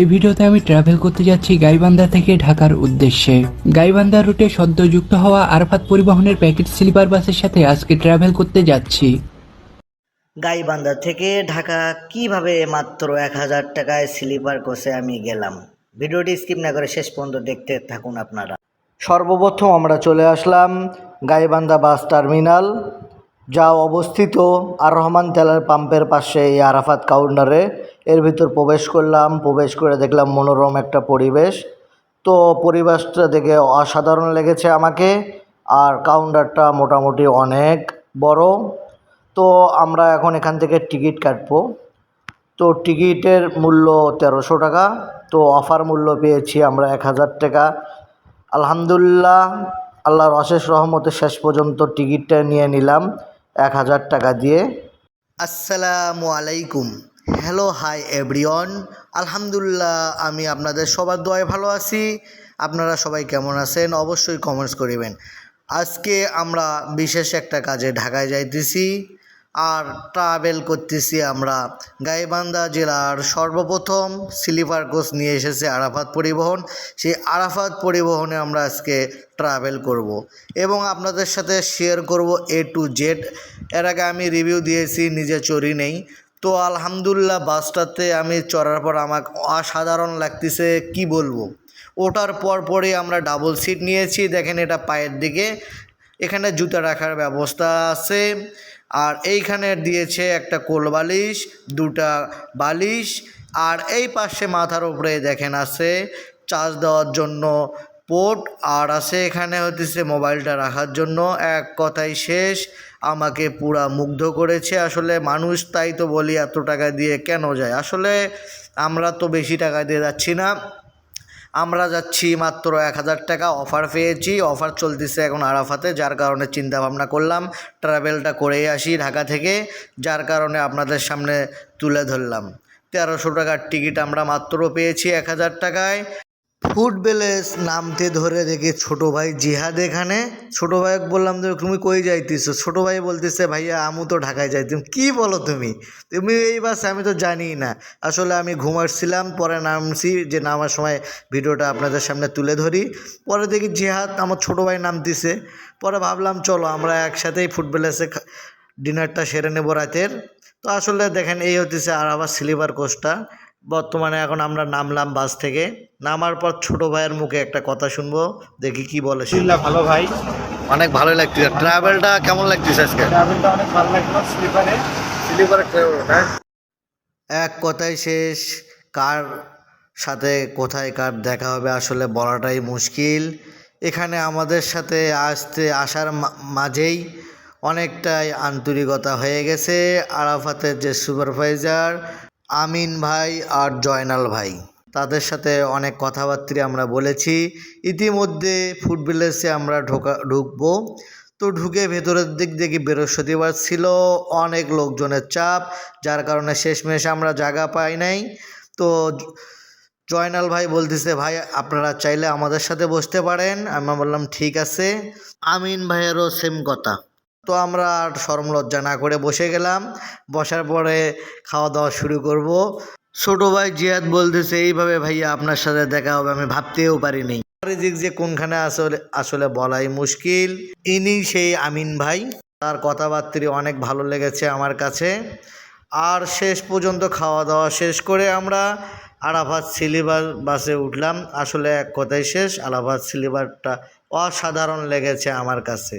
এই ভিডিওতে আমি ট্রাভেল করতে যাচ্ছি গাইবান্ধা থেকে ঢাকার উদ্দেশ্যে। গাইবান্ধা রুটে সদ্য যুক্ত হওয়া আরফাত পরিবহনের প্যাকেট স্লিপার বাসের সাথে আজকে ট্রাভেল করতে যাচ্ছি। গাইবান্ধা থেকে ঢাকা কীভাবে মাত্র এক হাজার টাকায় স্লিপার কোচে আমি গেলাম? ভিডিওটি স্কিপ না করে শেষ পর্যন্ত দেখতে থাকুন আপনারা। সর্বপ্রথম আমরা চলে আসলাম গাইবান্ধা বাস টার্মিনাল যা অবস্থিত আর রহমান তেলের পাম্পের পাশে এই আরাফাত কাউন্টারে। এর ভিতর প্রবেশ করলাম, প্রবেশ করে দেখলাম মনোরম একটা পরিবেশ। তো পরিবেশটা দেখে অসাধারণ লেগেছে আমাকে। আর কাউন্টারটা মোটামুটি অনেক বড়। তো আমরা এখন এখান থেকে টিকিট কাটবো। তো টিকিটের মূল্য তেরোশো টাকা। তো অফার মূল্য পেয়েছি আমরা এক হাজার টাকা। আলহামদুলিল্লাহ, আল্লাহর অশেষ রহমতে শেষ পর্যন্ত টিকিটটা নিয়ে নিলাম। এক হাজার টাকা দিয়ে। আসসালামু আলাইকুম। হ্যালো হাই এভরিওয়ান আলহামদুলিল্লাহ, আমি আপনাদের সবার দোয়ায় ভালো আছি। আপনারা সবাই কেমন আছেন? অবশ্যই কমেন্টস করিবেন। আজকে আমরা বিশেষ একটা কাজে ঢাকায় যাইতেছি। আর ট্রাভেল করতেছি আমরা গাইবান্ধা জেলার সর্বপ্রথম স্লিপার কোচ নিয়ে এসেছে আরাফাত পরিবহন। সেই আরাফাত পরিবহনে আমরা আজকে ট্রাভেল করব এবং আপনাদের সাথে শেয়ার করব এ টু জেড এর আগে আমি রিভিউ দিয়েছি, নিজে চড়ি নেই। তো আলহামদুলিল্লাহ বাসটাতে আমি চড়ার পর আমাকে অসাধারণ লাগতেছে, কি বলব? ওটার পর পরে আমরা ডাবল সিট নিয়েছি। দেখেন এটা পায়ের দিকে। এখানে জুতা রাখার ব্যবস্থা আছে। আর এইখানে দিয়েছে একটা কোল বালিশ, দুটা বালিশ, আর এই পাশে মাথার উপরে দেখেন আছে চার্জ দেওয়ার জন্য পোর্ট, আর আছে এখানে হতেছে মোবাইলটা রাখার জন্য। এক কথাই শেষ, আমাকে পুরা মুগ্ধ করেছে। আসলে মানুষ তাই তো বলি এত টাকা দিয়ে কেন যায়? আসলে আমরা তো বেশি টাকা দিয়ে যাচ্ছি না। আমরা যাচ্ছি মাত্র এক হাজার টাকা অফার পেয়েছি। অফার চলতেছে এখন আরাফাতে, যার কারণে চিন্তা ভাবনা করলাম ট্রাভেলটা করেই আসি ঢাকা থেকে, যার কারণে আপনাদের সামনে তুলে ধরলাম। তেরোশো টাকার টিকিট আমরা মাত্র পেয়েছি এক হাজার টাকায়। ফুড ব্যালেন্স নামতে ধরে দেখি ছোট ভাই জিহাদ এখানে। ছোট ভাই বললাম যে তুমি কই যাইতেছো? ছোট ভাই বলতেছে, ভাইয়া আমু তো ঢাকায় যাইতাম কি বলো তুমি? তুমি এই বাস, আমি তো জানি না। আসলে আমি ঘুমাচ্ছিলাম পরে নামছি, যে নামার সময় ভিডিওটা আপনাদের সামনে তুলে ধরি। পরে দেখি জিহাদ আমার ছোট ভাই নামতেছে। পরে ভাবলাম, চলো, আমরা একসাথেই ফুড ব্যালেন্সে ডিনারটা সেরে নেব রাতের। তো আসলে দেখেন, এই হতেছে আর আবার স্লিপার কোচটা। বর্তমানে এখন আমরা নামলাম বাস থেকে। নামার পর ছোট ভাইয়ের মুখে একটা কথা শুনব দেখি কি বলে। আলহামদুলিল্লাহ ভালো ভাই। অনেক ভালো লাগতেছে ট্রাভেলটা কেমন লাগতেছে আজকে? ট্রাভেলটা অনেক ভালো লাগল স্লিপারে স্লিপারে এক কথাই শেষ কার সাথে কোথায় কার দেখা হবে আসলে বলাটাই মুশকিল। এখানে আমাদের সাথে আসতে আসার মা- মাঝেই অনেকটাই আন্তরিকতা হয়ে গেছে। আরাফাতের যে সুপারভাইজার আমিন ভাই আর জয়নাল ভাই। তাদের সাথে অনেক কথাবার্তা আমরা বলেছি। ইতিমধ্যে ফুড আমরা ঢোকা, ঢুকবো। তো ঢুকে ভেতরের দিক দেখি বৃহস্পতিবার ছিল। অনেক লোকজনের চাপ, যার কারণে শেষমেশ আমরা জায়গা পাই নাই। তো জয়নাল ভাই বলতেছে, ভাই, আপনারা চাইলে আমাদের সাথে বসতে পারেন। আমি বললাম, ঠিক আছে। আমিন ভাইয়েরও সেম কথা। তো আমরা আর সরম লজ্জা না করে বসে গেলাম। বসার পরে খাওয়া দাওয়া শুরু করব। ছোট ভাই জিয়াদ বলতেছে, এইভাবে ভাইয়া আপনার সাথে দেখা হবে, আমি ভাবতেও পারিনি। রিজিক যে কোনখানে আসলে আসলে বলাই মুশকিল। ইনি সেই আমিন ভাই। তার কথাবার্তা অনেক ভালো লেগেছে আমার কাছে। আর শেষ পর্যন্ত খাওয়া দাওয়া শেষ করে আমরা আরাফাত সিলিবার বাসে উঠলাম। আসলে এক কথাই শেষ আলাহাবাদ সিলিবারটা অসাধারণ লেগেছে আমার কাছে।